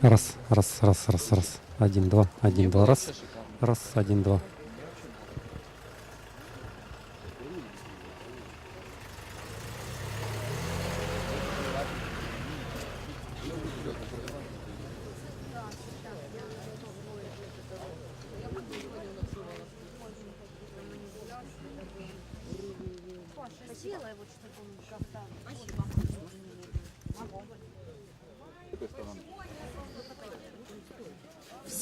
Раз, раз, раз, раз, раз. Один, два, один, два, раз. Раз, один, два. Сделай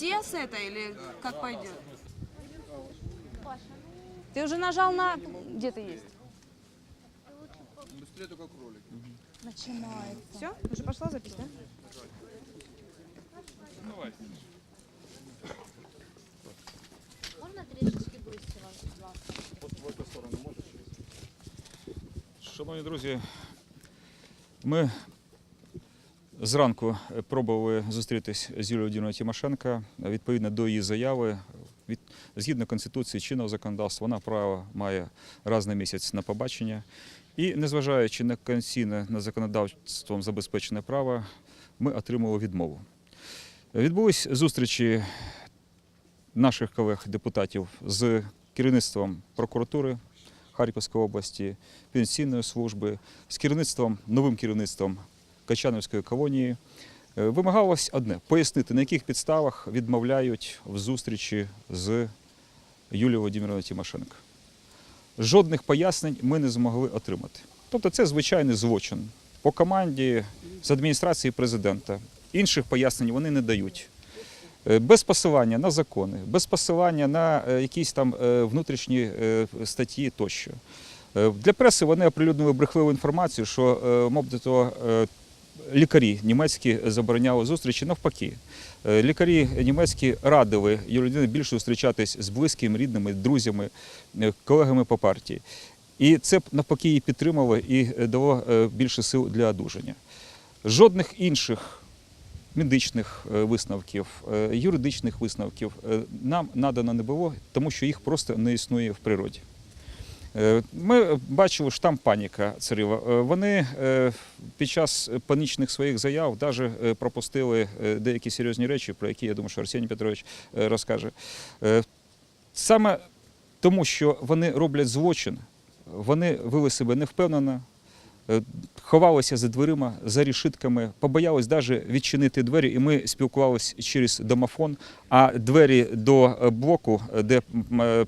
Все с этой или как пойдет? Ты уже нажал на... Где ты есть? Быстрее только кролик. Начинает. Все? Уже пошла запись, да? Можно трішечки ближче вас? будь ласка? В эту сторону можешь? Шановні друзі, ми зранку пробували зустрітись з Юлією Володимирівною Тимошенко. Відповідно до її заяви, від, згідно Конституції чинного законодавства, вона право має раз на місяць на побачення. І незважаючи на конституційне на законодавством забезпечене право, ми отримали відмову. Відбулись зустрічі наших колег-депутатів з керівництвом прокуратури Харківської області, пенсійної служби, з керівництвом, новим керівництвом Качановської колонії. Е, Вимагалось одне пояснити, на яких підставах відмовляють в зустрічі з Юлією Володимировною Тимошенко. Жодних пояснень ми не змогли отримати. Тобто це звичайний злочин по команді з адміністрації президента. Інших пояснень вони не дають. Е, Без посилання на закони, без посилання на е, якісь там внутрішні статті тощо. Для преси вони оприлюднили брехливу інформацію, що, мовбито, е, лікарі німецькі забороняли зустрічі. Навпаки, Е, лікарі німецькі радили Володимирівні більше зустрічатись з близькими, рідними, друзями, е, колегами по партії. І це навпаки її підтримало і е, дало більше сил для одужання. Жодних інших медичних висновків, юридичних висновків нам надано не було, тому що їх просто не існує в природі. Е, Ми бачили, що там паніка царила. Е, Вони е, під час панічних своїх заяв навіть пропустили деякі серйозні речі, про які я думаю, що Арсеній Петрович розкаже. Саме тому, що вони роблять злочин, вони вели себе невпевнено, е, ховалися за дверима, за рішитками, побоялись навіть відчинити двері, і ми спілкувалися через домофон. А двері до е, блоку, е, де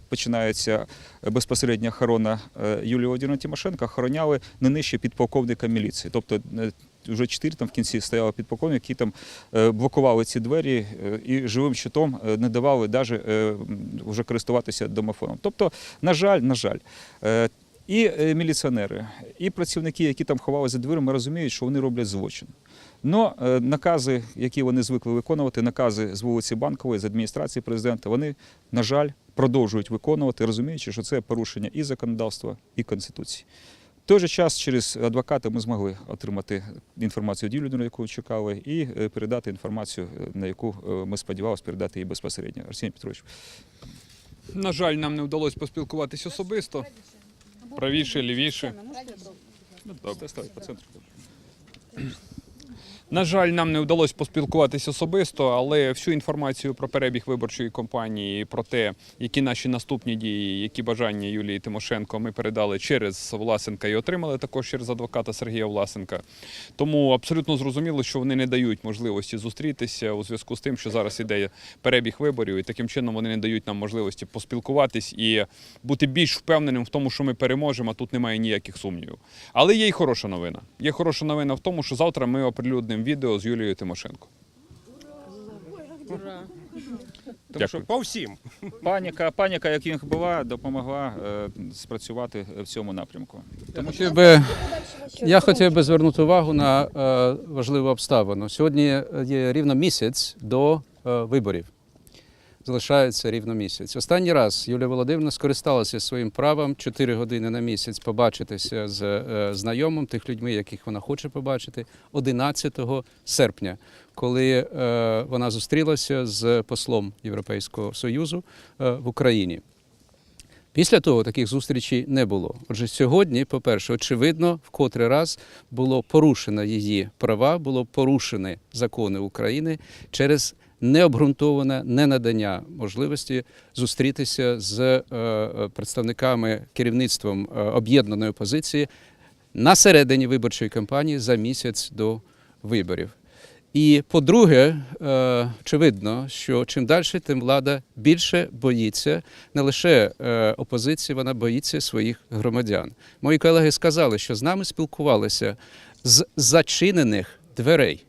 починається безпосередня охорона Юлії Володимирівни Тимошенко, охороняли не нижче підполковника міліції. Тобто вже чотири там в кінці стояли підполковники, які там блокували ці двері і живим щитом не давали навіть вже користуватися домофоном. Тобто, на жаль, на жаль. І е, міліціонери, і працівники, які там ховалися за дверима, розуміють, що вони роблять злочин. Но е, накази, які вони звикли виконувати, накази з вулиці Банкової, з адміністрації президента, вони, на жаль, продовжують виконувати, розуміючи, що це порушення і законодавства, і конституції. В той же час через адвоката ми змогли отримати інформацію від на яку чекали, і е, передати інформацію, на яку ми сподівалися передати їй безпосередньо. Арсеній Петрович. На жаль, нам не вдалося поспілкуватись особисто. Правіше, лівіше. Добре, ставить по центру. На жаль, нам не вдалося поспілкуватись особисто, але всю інформацію про перебіг виборчої кампанії, про те, які наші наступні дії, які бажання Юлії Тимошенко ми передали через Власенка і отримали також через адвоката Сергія Власенка. Тому абсолютно зрозуміло, що вони не дають можливості зустрітися у зв'язку з тим, що зараз іде перебіг виборів, і таким чином вони не дають нам можливості поспілкуватись і бути більш впевненим в тому, що ми переможемо. Тут немає ніяких сумнівів. Але є й хороша новина. Є хороша новина в тому, що завтра ми оприлюднимо відео з Юлією Тимошенко. Тому що По всім. паніка, паніка, як їх була, допомогла е, спрацювати в цьому напрямку. Я хотів би, я хотів би звернути увагу на е, важливу обставину. Сьогодні є рівно місяць до е, виборів. Залишається рівно місяць. Останній раз Юлія Володимирівна скористалася своїм правом 4 години на місяць побачитися з е, знайомим, тих людьми, яких вона хоче побачити, 11 серпня, коли е, вона зустрілася з послом Європейського Союзу е, в Україні. Після того таких зустрічей не було. Отже, сьогодні, по-перше, очевидно, в котрий раз було порушено її права, було порушені закони України через необґрунтоване ненадання можливості зустрітися з е, е, представниками керівництвом е, об'єднаної опозиції на середині виборчої кампанії за місяць до виборів. І по-друге, очевидно, що чим далі, тим влада більше боїться не лише опозиції, вона боїться своїх громадян. Мої колеги сказали, що з нами спілкувалися з зачинених дверей.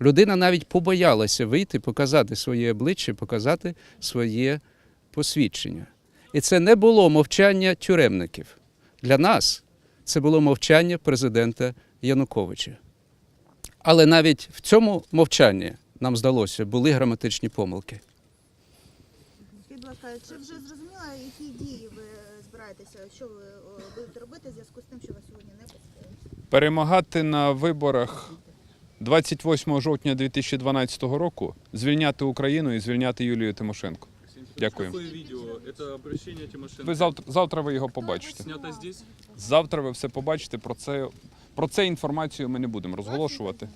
Людина навіть побоялася вийти, показати своє обличчя, показати своє посвідчення. І це не було мовчання тюремників. Для нас це було мовчання президента Януковича. Але навіть в цьому мовчанні нам здалося, були граматичні помилки. Скажіть, чи вже зрозуміло, які дії ви збираєтеся, що ви будете робити в зв'язку з тим, що вас сьогодні не пустили? Перемагати на виборах 28 жовтня 2012 року, звільняти Україну і звільняти Юлію Тимошенко. Дякую. Какое видео? Это обращение Тимошенко. Ви завтра, завтра ви його побачите. Снято здесь? Завтра ви все побачите. Про це, про це інформацію ми не будемо розголошувати.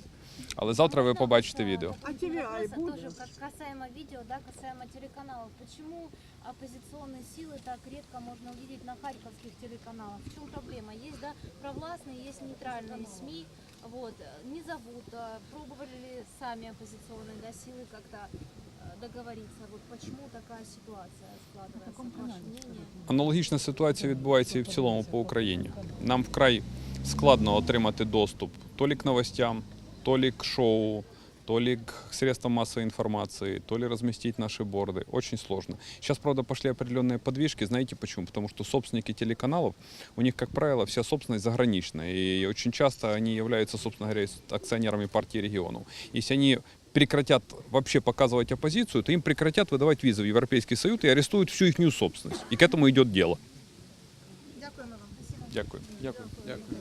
Але завтра ви побачите відео. А Тоже как касаемо видео, да, касаемо телеканалов. Почему оппозиционные силы так редко можно увидеть на харьковских телеканалах? В чем проблема? Есть, да, провластные, есть нейтральные СМИ. Вот, э, не зовут. а Пробовали ли сами оппозиционные да, силы как-то э, договориться? Вот почему такая ситуация складывается? Ваше мнение? Аналогічна ситуація відбувається і в цілому по Україні. Нам вкрай складно отримати доступ то лі к новостям, то лі к шоу, то ли к средствам массовой информации, то ли разместить наши борды. Очень сложно. Сейчас, правда, пошли определенные подвижки. Знаете почему? Потому что собственники телеканалов, у них, как правило, вся собственность заграничная. И очень часто они являются, собственно говоря, акционерами партии регионов. Если они прекратят вообще показывать оппозицию, то им прекратят выдавать визы в Европейский Союз и арестуют всю их собственность. И к этому идет дело. Дякуємо вам. Дякую. Дякую. Дякую.